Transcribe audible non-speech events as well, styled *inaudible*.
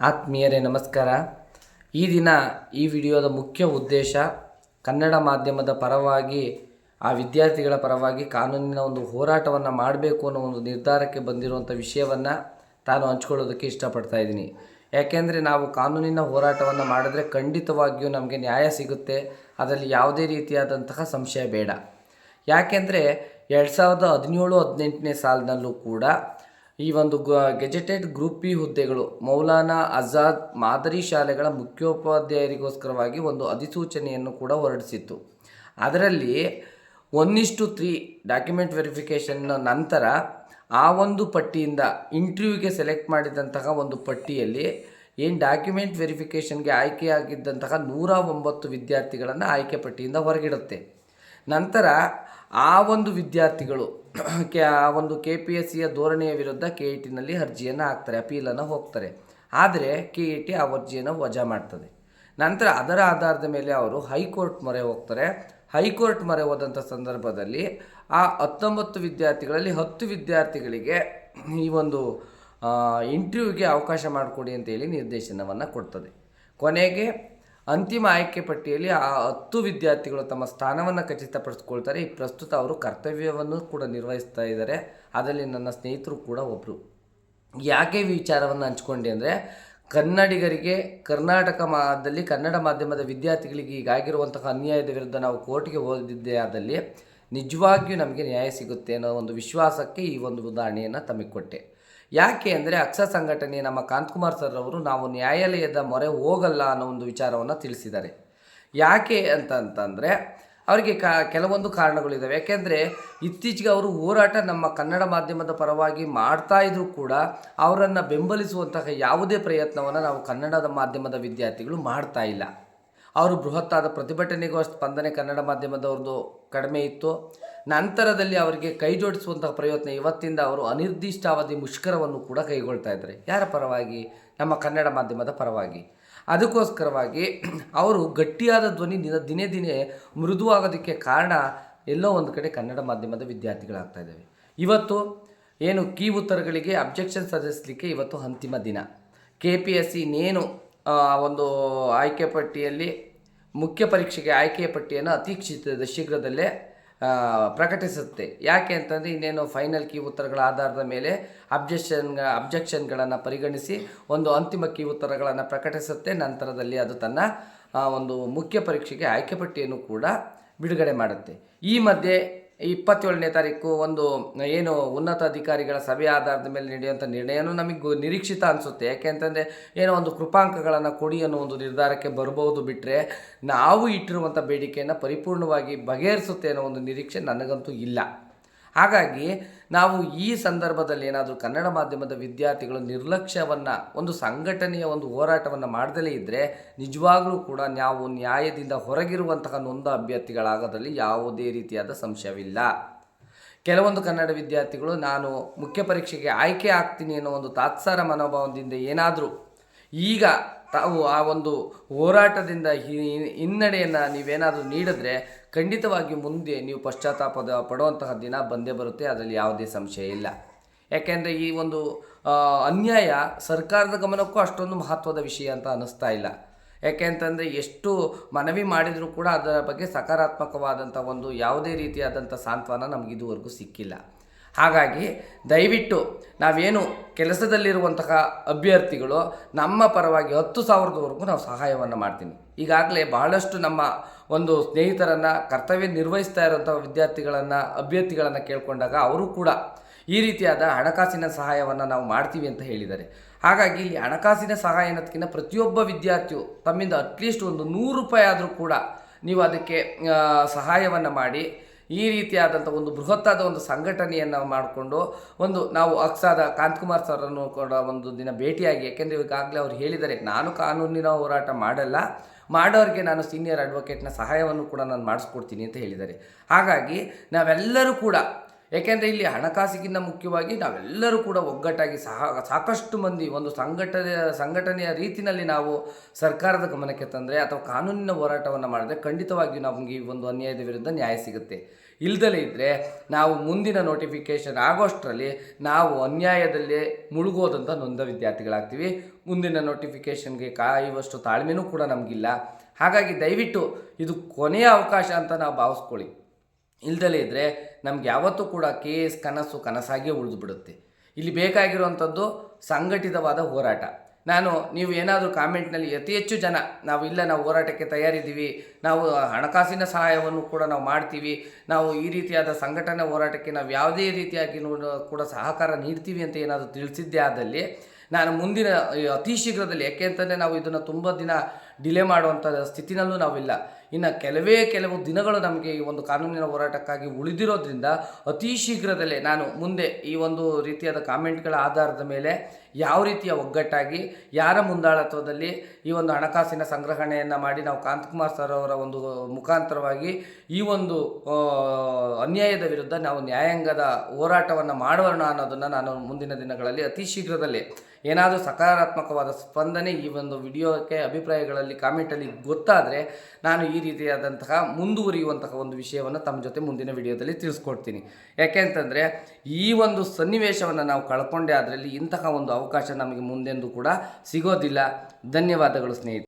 ಆತ್ಮೀಯರೇ, ನಮಸ್ಕಾರ. ಈ ದಿನ ಈ ವಿಡಿಯೋದ ಮುಖ್ಯ ಉದ್ದೇಶ ಕನ್ನಡ ಮಾಧ್ಯಮದ ಪರವಾಗಿ, ಆ ವಿದ್ಯಾರ್ಥಿಗಳ ಪರವಾಗಿ ಕಾನೂನಿನ ಒಂದು ಹೋರಾಟವನ್ನು ಮಾಡಬೇಕು ಅನ್ನೋ ಒಂದು ನಿರ್ಧಾರಕ್ಕೆ ಬಂದಿರುವಂಥ ವಿಷಯವನ್ನು ತಾನು ಹಂಚ್ಕೊಳ್ಳೋದಕ್ಕೆ ಇಷ್ಟಪಡ್ತಾ ಇದ್ದೀನಿ. ಯಾಕೆಂದರೆ ನಾವು ಕಾನೂನಿನ ಹೋರಾಟವನ್ನು ಮಾಡಿದ್ರೆ ಖಂಡಿತವಾಗಿಯೂ ನಮಗೆ ನ್ಯಾಯ ಸಿಗುತ್ತೆ. ಅದರಲ್ಲಿ ಯಾವುದೇ ರೀತಿಯಾದಂತಹ ಸಂಶಯ ಬೇಡ. ಯಾಕೆಂದರೆ ಎರಡು ಸಾವಿರದ ಹದಿನೇಳು, ಹದಿನೆಂಟನೇ ಸಾಲಿನಲ್ಲೂ ಕೂಡ ಈ ಒಂದು ಗೆಜೆಟೆಡ್ ಗ್ರೂಪ್ ಪಿ ಹುದ್ದೆಗಳು ಮೌಲಾನಾ ಆಜಾದ್ ಮಾದರಿ ಶಾಲೆಗಳ ಮುಖ್ಯೋಪಾಧ್ಯಾಯರಿಗೋಸ್ಕರವಾಗಿ ಒಂದು ಅಧಿಸೂಚನೆಯನ್ನು ಕೂಡ ಹೊರಡಿಸಿತ್ತು. ಅದರಲ್ಲಿ ಒನ್ ಇಷ್ಟು ತ್ರೀ ಡಾಕ್ಯುಮೆಂಟ್ ವೆರಿಫಿಕೇಷನ್ನ ನಂತರ ಆ ಒಂದು ಪಟ್ಟಿಯಿಂದ ಇಂಟರ್ವ್ಯೂಗೆ ಸೆಲೆಕ್ಟ್ ಮಾಡಿದಂತಹ ಒಂದು ಪಟ್ಟಿಯಲ್ಲಿ ಏನು ಡಾಕ್ಯುಮೆಂಟ್ ವೆರಿಫಿಕೇಷನ್ಗೆ ಆಯ್ಕೆಯಾಗಿದ್ದಂತಹ ನೂರ ಒಂಬತ್ತು ವಿದ್ಯಾರ್ಥಿಗಳನ್ನು ಆಯ್ಕೆ ಪಟ್ಟಿಯಿಂದ ಹೊರಗಿಡುತ್ತೆ. ನಂತರ ಆ ಒಂದು ವಿದ್ಯಾರ್ಥಿಗಳು *clears throat* ಕೆ, ಆ ಒಂದು ಕೆ ಪಿ ಎಸ್ ಸಿಯ ಧೋರಣೆಯ ವಿರುದ್ಧ ಕೆ ಇ ಟಿನಲ್ಲಿ ಅರ್ಜಿಯನ್ನು ಹಾಕ್ತಾರೆ, ಅಪೀಲನ್ನು ಹೋಗ್ತಾರೆ. ಆದರೆ ಕೆ ಇ ಟಿ ಆ ಅರ್ಜಿಯನ್ನು ವಜಾ ಮಾಡ್ತದೆ. ನಂತರ ಅದರ ಆಧಾರದ ಮೇಲೆ ಅವರು ಹೈಕೋರ್ಟ್ ಮೊರೆ ಹೋಗ್ತಾರೆ. ಹೈಕೋರ್ಟ್ ಮೊರೆ ಹೋದಂಥ ಸಂದರ್ಭದಲ್ಲಿ ಆ ಹತ್ತೊಂಬತ್ತು ವಿದ್ಯಾರ್ಥಿಗಳಲ್ಲಿ ಹತ್ತು ವಿದ್ಯಾರ್ಥಿಗಳಿಗೆ ಈ ಒಂದು ಇಂಟರ್ವ್ಯೂಗೆ ಅವಕಾಶ ಮಾಡಿಕೊಡಿ ಅಂತೇಳಿ ನಿರ್ದೇಶನವನ್ನು ಕೊಡ್ತದೆ. ಕೊನೆಗೆ ಅಂತಿಮ ಆಯ್ಕೆ ಪಟ್ಟಿಯಲ್ಲಿ ಆ ಹತ್ತು ವಿದ್ಯಾರ್ಥಿಗಳು ತಮ್ಮ ಸ್ಥಾನವನ್ನು ಖಚಿತಪಡಿಸ್ಕೊಳ್ತಾರೆ. ಈ ಪ್ರಸ್ತುತ ಅವರು ಕರ್ತವ್ಯವನ್ನು ಕೂಡ ನಿರ್ವಹಿಸ್ತಾ ಇದ್ದಾರೆ. ಅದರಲ್ಲಿ ನನ್ನ ಸ್ನೇಹಿತರು ಕೂಡ ಒಬ್ಬರು ಯಾಕೆ ವಿಚಾರವನ್ನು ಹಂಚ್ಕೊಂಡೆ ಅಂದರೆ, ಕನ್ನಡಿಗರಿಗೆ ಕರ್ನಾಟಕ ಮಾದಲ್ಲಿ, ಕನ್ನಡ ಮಾಧ್ಯಮದ ವಿದ್ಯಾರ್ಥಿಗಳಿಗೆ ಈಗಾಗಿರುವಂತಹ ಅನ್ಯಾಯದ ವಿರುದ್ಧ ನಾವು ಕೋರ್ಟ್ಗೆ ಹೋದಿದ್ದೇ ಆದಲ್ಲಿ ನಿಜವಾಗಿಯೂ ನಮಗೆ ನ್ಯಾಯ ಸಿಗುತ್ತೆ ಅನ್ನೋ ಒಂದು ವಿಶ್ವಾಸಕ್ಕೆ ಈ ಒಂದು ಉದಾಹರಣೆಯನ್ನು ತಮಗೆ ಕೊಟ್ಟೆ ಯಾಕೆ ಅಂದರೆ ಅಕ್ಷ ಸಂಘಟನೆ ನಮ್ಮ ಕಾಂತಕುಮಾರ್ ಸರ್ ಅವರು ನಾವು ನ್ಯಾಯಾಲಯದ ಮೊರೆ ಹೋಗಲ್ಲ ಅನ್ನೋ ಒಂದು ವಿಚಾರವನ್ನು ತಿಳಿಸಿದ್ದಾರೆ. ಯಾಕೆ ಅಂತಂತಂದರೆ ಅವರಿಗೆ ಕ, ಕೆಲವೊಂದು ಕಾರಣಗಳಿದ್ದಾವೆ ಯಾಕೆಂದರೆ ಇತ್ತೀಚೆಗೆ ಅವರು ಹೋರಾಟ ನಮ್ಮ ಕನ್ನಡ ಮಾಧ್ಯಮದ ಪರವಾಗಿ ಮಾಡ್ತಾ ಇದ್ರೂ ಕೂಡ ಅವರನ್ನು ಬೆಂಬಲಿಸುವಂತಹ ಯಾವುದೇ ಪ್ರಯತ್ನವನ್ನು ನಾವು ಕನ್ನಡದ ಮಾಧ್ಯಮದ ವಿದ್ಯಾರ್ಥಿಗಳು ಮಾಡ್ತಾ ಇಲ್ಲ. ಅವರು ಬೃಹತ್ತಾದ ಪ್ರತಿಭಟನೆಗೂ ಸ್ಪಂದನೆ ಕನ್ನಡ ಮಾಧ್ಯಮದವ್ರದ್ದು ಕಡಿಮೆ ಇತ್ತು. ನಂತರದಲ್ಲಿ ಅವರಿಗೆ ಕೈ ಜೋಡಿಸುವಂತಹ ಪ್ರಯತ್ನ ಇವತ್ತಿಂದ ಅವರು ಅನಿರ್ದಿಷ್ಟಾವಧಿ ಮುಷ್ಕರವನ್ನು ಕೂಡ ಕೈಗೊಳ್ತಾ ಇದ್ದಾರೆ. ಯಾರ ಪರವಾಗಿ? ನಮ್ಮ ಕನ್ನಡ ಮಾಧ್ಯಮದ ಪರವಾಗಿ. ಅದಕ್ಕೋಸ್ಕರವಾಗಿ ಅವರು ಗಟ್ಟಿಯಾದ ಧ್ವನಿ ದಿನ, ದಿನೇ ದಿನೇ ಮೃದುವಾಗೋದಕ್ಕೆ ಕಾರಣ ಎಲ್ಲೋ ಒಂದು ಕಡೆ ಕನ್ನಡ ಮಾಧ್ಯಮದ ವಿದ್ಯಾರ್ಥಿಗಳಾಗ್ತಾ ಇದ್ದಾವೆ. ಇವತ್ತು ಏನು ಕೀ ಉತ್ತರಗಳಿಗೆ ಅಬ್ಜೆಕ್ಷನ್ ಸಲ್ಲಿಸಲಿಕ್ಕೆ ಇವತ್ತು ಅಂತಿಮ ದಿನ. ಕೆ ಪಿ ಎಸ್ ಸಿ ಇನ್ನೇನು ಒಂದು ಆಯ್ಕೆ ಪಟ್ಟಿಯಲ್ಲಿ ಮುಖ್ಯ ಪರೀಕ್ಷೆಗೆ ಆಯ್ಕೆಯ ಪಟ್ಟಿಯನ್ನು ಅತಿ ಶೀಘ್ರದಲ್ಲೇ ಪ್ರಕಟಿಸುತ್ತೆ. ಯಾಕೆ ಅಂತಂದರೆ ಇನ್ನೇನು ಫೈನಲ್ ಕೀ ಉತ್ತರಗಳ ಆಧಾರದ ಮೇಲೆ ಅಬ್ಜೆಕ್ಷನ್ ಅಬ್ಜೆಕ್ಷನ್ಗಳನ್ನು ಪರಿಗಣಿಸಿ ಒಂದು ಅಂತಿಮ ಕೀ ಉತ್ತರಗಳನ್ನು ಪ್ರಕಟಿಸುತ್ತೆ. ನಂತರದಲ್ಲಿ ಅದು ತನ್ನ ಒಂದು ಮುಖ್ಯ ಪರೀಕ್ಷೆಗೆ ಆಯ್ಕೆ ಪಟ್ಟಿಯನ್ನು ಕೂಡ ಬಿಡುಗಡೆ ಮಾಡುತ್ತೆ. ಈ ಮಧ್ಯೆ ಇಪ್ಪತ್ತೇಳನೇ ತಾರೀಕು ಒಂದು ಏನು ಉನ್ನತ ಅಧಿಕಾರಿಗಳ ಸಭೆ ಆಧಾರದ ಮೇಲೆ ನಡೆಯುವಂಥ ನಿರ್ಣಯನೂ ನಮಗೆ ನಿರೀಕ್ಷಿತ ಅನಿಸುತ್ತೆ. ಯಾಕೆ ಅಂತಂದರೆ ಏನೋ ಒಂದು ಕೃಪಾಂಕಗಳನ್ನು ಕೊಡಿ ಅನ್ನೋ ಒಂದು ನಿರ್ಧಾರಕ್ಕೆ ಬರಬಹುದು ಬಿಟ್ಟರೆ ನಾವು ಇಟ್ಟಿರುವಂಥ ಬೇಡಿಕೆಯನ್ನು ಪರಿಪೂರ್ಣವಾಗಿ ಬಗೆಹರಿಸುತ್ತೆ ಅನ್ನೋ ಒಂದು ನಿರೀಕ್ಷೆ ನನಗಂತೂ ಇಲ್ಲ. ಹಾಗಾಗಿ ನಾವು ಈ ಸಂದರ್ಭದಲ್ಲಿ ಏನಾದರೂ ಕನ್ನಡ ಮಾಧ್ಯಮದ ವಿದ್ಯಾರ್ಥಿಗಳು ನಿರ್ಲಕ್ಷ್ಯವನ್ನು, ಒಂದು ಸಂಘಟನೆಯ ಒಂದು ಹೋರಾಟವನ್ನು ಮಾಡದಲೇ ಇದ್ದರೆ ನಿಜವಾಗಲೂ ಕೂಡ ನಾವು ನ್ಯಾಯದಿಂದ ಹೊರಗಿರುವಂತಹ ನೊಂದ ಅಭ್ಯರ್ಥಿಗಳಾಗದಲ್ಲಿ ಯಾವುದೇ ರೀತಿಯಾದ ಸಂಶಯವಿಲ್ಲ. ಕೆಲವೊಂದು ಕನ್ನಡ ವಿದ್ಯಾರ್ಥಿಗಳು, ನಾನು ಮುಖ್ಯ ಪರೀಕ್ಷೆಗೆ ಆಯ್ಕೆ ಆಗ್ತೀನಿ ಅನ್ನೋ ಒಂದು ತಾತ್ಸಾರ ಮನೋಭಾವದಿಂದ ಏನಾದರೂ ಈಗ ತಾವು ಆ ಒಂದು ಹೋರಾಟದಿಂದ ಹಿನ್ನಡೆಯನ್ನು ನೀವೇನಾದರೂ ನೀಡಿದ್ರೆ ಖಂಡಿತವಾಗಿ ಮುಂದೆ ನೀವು ಪಶ್ಚಾತ್ತಾಪದ ಪಡುವಂತಹ ದಿನ ಬಂದೇ ಬರುತ್ತೆ, ಅದರಲ್ಲಿ ಯಾವುದೇ ಸಂಶಯ ಇಲ್ಲ. ಯಾಕೆಂದರೆ ಈ ಒಂದು ಅನ್ಯಾಯ ಸರ್ಕಾರದ ಗಮನಕ್ಕೂ ಅಷ್ಟೊಂದು ಮಹತ್ವದ ವಿಷಯ ಅಂತ ಅನ್ನಿಸ್ತಾ ಇಲ್ಲ. ಯಾಕೆ ಅಂತಂದರೆ ಎಷ್ಟು ಮನವಿ ಮಾಡಿದರೂ ಕೂಡ ಅದರ ಬಗ್ಗೆ ಸಕಾರಾತ್ಮಕವಾದಂಥ ಒಂದು ಯಾವುದೇ ರೀತಿಯಾದಂಥ ಸಾಂತ್ವನ ನಮಗಿದುವರೆಗೂ ಸಿಕ್ಕಿಲ್ಲ. ಹಾಗಾಗಿ ದಯವಿಟ್ಟು ನಾವೇನು ಕೆಲಸದಲ್ಲಿರುವಂತಹ ಅಭ್ಯರ್ಥಿಗಳು ನಮ್ಮ ಪರವಾಗಿ ಹತ್ತು ಸಾವಿರದವರೆಗೂ ನಾವು ಸಹಾಯವನ್ನು ಮಾಡ್ತೀನಿ. ಈಗಾಗಲೇ ಬಹಳಷ್ಟು ನಮ್ಮ ಒಂದು ಸ್ನೇಹಿತರನ್ನು, ಕರ್ತವ್ಯ ನಿರ್ವಹಿಸ್ತಾ ಇರುವಂಥ ವಿದ್ಯಾರ್ಥಿಗಳನ್ನು, ಅಭ್ಯರ್ಥಿಗಳನ್ನು ಕೇಳಿಕೊಂಡಾಗ ಅವರು ಕೂಡ ಈ ರೀತಿಯಾದ ಹಣಕಾಸಿನ ಸಹಾಯವನ್ನು ನಾವು ಮಾಡ್ತೀವಿ ಅಂತ ಹೇಳಿದ್ದಾರೆ. ಹಾಗಾಗಿ ಇಲ್ಲಿ ಹಣಕಾಸಿನ ಸಹಾಯ ಅನ್ನೋದಕ್ಕಿಂತ ಪ್ರತಿಯೊಬ್ಬ ವಿದ್ಯಾರ್ಥಿಯು ತಮ್ಮಿಂದ ಅಟ್ಲೀಸ್ಟ್ ಒಂದು ನೂರು ರೂಪಾಯಿ ಆದರೂ ಕೂಡ ನೀವು ಅದಕ್ಕೆ ಸಹಾಯವನ್ನು ಮಾಡಿ ಈ ರೀತಿಯಾದಂಥ ಒಂದು ಬೃಹತ್ತಾದ ಒಂದು ಸಂಘಟನೆಯನ್ನು ಮಾಡಿಕೊಂಡು ಒಂದು ನಾವು ಅಕ್ಸಾದ ಕಾಂತಕುಮಾರ್ ಸರನ್ನು ಕೂಡ ಒಂದು ದಿನ ಭೇಟಿಯಾಗಿ, ಯಾಕೆಂದರೆ ಈಗಾಗಲೇ ಅವ್ರು ಹೇಳಿದ್ದಾರೆ, ನಾನು ಕಾನೂನಿನ ಹೋರಾಟ ಮಾಡಲ್ಲ, ಮಾಡೋರಿಗೆ ನಾನು ಸೀನಿಯರ್ ಅಡ್ವೊಕೇಟ್ನ ಸಹಾಯವನ್ನು ಕೂಡ ನಾನು ಮಾಡಿಸ್ಕೊಡ್ತೀನಿ ಅಂತ ಹೇಳಿದ್ದಾರೆ. ಹಾಗಾಗಿ ನಾವೆಲ್ಲರೂ ಕೂಡ ಏಕೆಂದರೆ ಇಲ್ಲಿ ಹಣಕಾಸಿಗಿಂತ ಮುಖ್ಯವಾಗಿ ನಾವೆಲ್ಲರೂ ಕೂಡ ಒಗ್ಗಟ್ಟಾಗಿ ಸಹ ಸಾಕಷ್ಟು ಮಂದಿ ಒಂದು ಸಂಘಟನೆ, ಸಂಘಟನೆಯ ರೀತಿಯಲ್ಲಿ ನಾವು ಸರ್ಕಾರದ ಗಮನಕ್ಕೆ ತಂದರೆ ಅಥವಾ ಕಾನೂನಿನ ಹೋರಾಟವನ್ನು ಮಾಡಿದ್ರೆ ಖಂಡಿತವಾಗಿಯೂ ನಮಗೆ ಈ ಒಂದು ಅನ್ಯಾಯದ ವಿರುದ್ಧ ನ್ಯಾಯ ಸಿಗುತ್ತೆ. ಇಲ್ದಲೇ ಇದ್ದರೆ ನಾವು ಮುಂದಿನ ನೋಟಿಫಿಕೇಷನ್ ಆಗೋಷ್ಟರಲ್ಲಿ ನಾವು ಅನ್ಯಾಯದಲ್ಲೇ ಮುಳುಗೋದಂಥ ನೊಂದ ವಿದ್ಯಾರ್ಥಿಗಳಾಗ್ತೀವಿ. ಮುಂದಿನ ನೋಟಿಫಿಕೇಷನ್ಗೆ ಕಾಯುವಷ್ಟು ತಾಳ್ಮೆನೂ ಕೂಡ ನಮಗಿಲ್ಲ. ಹಾಗಾಗಿ ದಯವಿಟ್ಟು ಇದು ಕೊನೆಯ ಅವಕಾಶ ಅಂತ ನಾವು ಭಾವಿಸ್ಕೊಳ್ಳಿ. ಇಲ್ದಲೇ ಇದ್ದರೆ ನಮ್ಗೆ ಯಾವತ್ತೂ ಕೂಡ ಕೇಸ್ ಕನಸು ಕನಸಾಗಿಯೇ ಉಳಿದು ಬಿಡುತ್ತೆ. ಇಲ್ಲಿ ಬೇಕಾಗಿರುವಂಥದ್ದು ಸಂಘಟಿತವಾದ ಹೋರಾಟ. ನಾನು, ನೀವು ಏನಾದರೂ ಕಾಮೆಂಟ್ನಲ್ಲಿ ಅತಿ ಹೆಚ್ಚು ಜನ, ನಾವು ಇಲ್ಲ, ನಾವು ಹೋರಾಟಕ್ಕೆ ತಯಾರಿದ್ದೀವಿ, ನಾವು ಹಣಕಾಸಿನ ಸಹಾಯವನ್ನು ಕೂಡ ನಾವು ಮಾಡ್ತೀವಿ, ನಾವು ಈ ರೀತಿಯಾದ ಸಂಘಟನೆ ಹೋರಾಟಕ್ಕೆ ನಾವು ಯಾವುದೇ ರೀತಿಯಾಗಿ ಕೂಡ ಸಹಕಾರ ನೀಡ್ತೀವಿ ಅಂತ ಏನಾದರೂ ತಿಳಿಸಿದ್ದೇ ಆದಲ್ಲಿ, ನಾನು ಮುಂದಿನ, ಅತಿ ಶೀಘ್ರದಲ್ಲಿ, ಯಾಕೆ ಅಂತಂದರೆ ನಾವು ಇದನ್ನು ತುಂಬ ದಿನ ಡಿಲೇ ಮಾಡುವಂಥ ಸ್ಥಿತಿನಲ್ಲೂ ನಾವಿಲ್ಲ. ಇನ್ನು ಕೆಲವೇ ಕೆಲವು ದಿನಗಳು ನಮಗೆ ಈ ಒಂದು ಕಾನೂನಿನ ಹೋರಾಟಕ್ಕಾಗಿ ಉಳಿದಿರೋದ್ರಿಂದ ಅತಿ ಶೀಘ್ರದಲ್ಲೇ ನಾನು ಮುಂದೆ ಈ ಒಂದು ರೀತಿಯಾದ ಕಾಮೆಂಟ್ಗಳ ಆಧಾರದ ಮೇಲೆ ಯಾವ ರೀತಿಯ ಒಗ್ಗಟ್ಟಾಗಿ, ಯಾರ ಮುಂದಾಳತ್ವದಲ್ಲಿ ಈ ಒಂದು ಹಣಕಾಸಿನ ಸಂಗ್ರಹಣೆಯನ್ನು ಮಾಡಿ ನಾವು ಕಾಂತಕುಮಾರ್ ಸರ್ ಅವರ ಒಂದು ಮುಖಾಂತರವಾಗಿ ಈ ಒಂದು ಅನ್ಯಾಯದ ವಿರುದ್ಧ ನಾವು ನ್ಯಾಯಾಂಗದ ಹೋರಾಟವನ್ನು ಮಾಡೋಣ ಅನ್ನೋದನ್ನು ನಾನು ಮುಂದಿನ ದಿನಗಳಲ್ಲಿ ಅತಿ ಶೀಘ್ರದಲ್ಲೇ ಏನಾದರೂ ಸಕಾರಾತ್ಮಕವಾದ ಸ್ಪಂದನೆ ಈ ಒಂದು ವಿಡಿಯೋಕ್ಕೆ ಅಭಿಪ್ರಾಯಗಳಲ್ಲಿ ಕಾಮೆಂಟಲ್ಲಿ ಗೊತ್ತಾದರೆ ನಾನು ಈ ರೀತಿಯಾದಂತಹ ಮುಂದುವರಿಯುವಂತಹ ಒಂದು ವಿಷಯವನ್ನು ತಮ್ಮ ಜೊತೆ ಮುಂದಿನ ವಿಡಿಯೋದಲ್ಲಿ ತಿಳಿಸ್ಕೊಡ್ತೀನಿ. ಯಾಕೆ ಅಂತಂದರೆ ಈ ಒಂದು ಸನ್ನಿವೇಶವನ್ನು ನಾವು ಕಳ್ಕೊಂಡೆ ಅದರಲ್ಲಿ ಇಂತಹ ಒಂದು ಅವಕಾಶ ನಮಗೆ ಮುಂದೆಂದೂ ಕೂಡ ಸಿಗೋದಿಲ್ಲ. ಧನ್ಯವಾದಗಳು ಸ್ನೇಹಿತರೆ.